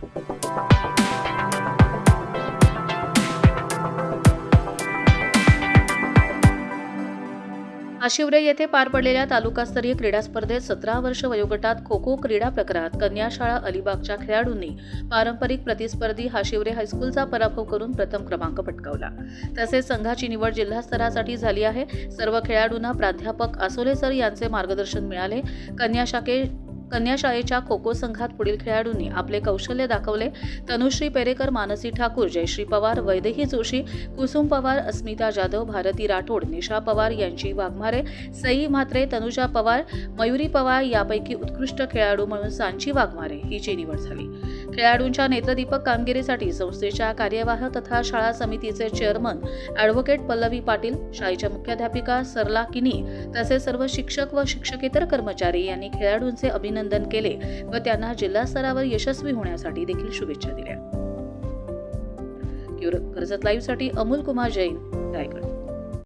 आशिवरे येथे पार पडलेल्या तालुकास्तरीय क्रीडा स्पर्धेत सतरा वर्ष वयोगटात खो खो क्रीडा प्रकारात कन्याशाळा अलिबागच्या खेळाडूंनी पारंपरिक प्रतिस्पर्धी हाशिवरे हायस्कूलचा पराभव करून प्रथम क्रमांक पटकावला. तसेच संघाची निवड जिल्हा स्तरासाठी झाली आहे. सर्व खेळाडूंना प्राध्यापक आसोले सर यांचे मार्गदर्शन मिळाले. कन्याशाखे कन्या शाळेच्या खो खो संघात पुढील खेळाडूंनी आपले कौशल्य दाखवले. तनुश्री पेरेकर मानसी ठाकूर जयश्री पवार वैदेही जोशी कुसुम पवार अस्मिता जाधव भारती राठोड निशा पवार यांची वाघमारे सई म्हात्रे तनुजा पवार मयुरी पवार यापैकी उत्कृष्ट खेळाडू म्हणून सांची वाघमारे हिची निवड झाली. खेळाडूंच्या नेत्रदीपक कामगिरीसाठी संस्थेच्या कार्यवाह तथा शाळा समितीचे चेअरमन ॲडव्होकेट पल्लवी पाटील शाळेच्या मुख्याध्यापिका सरला किनी तसेच सर्व शिक्षक व शिक्षकेतर कर्मचारी यांनी खेळाडूंचे अभिनंदन केले व त्यांना जिल्हा स्तरावर यशस्वी होण्यासाठी देखील शुभेच्छा दिल्या. कर्जत लाईव्हसाठी अमोल कुमार जैन रायगड.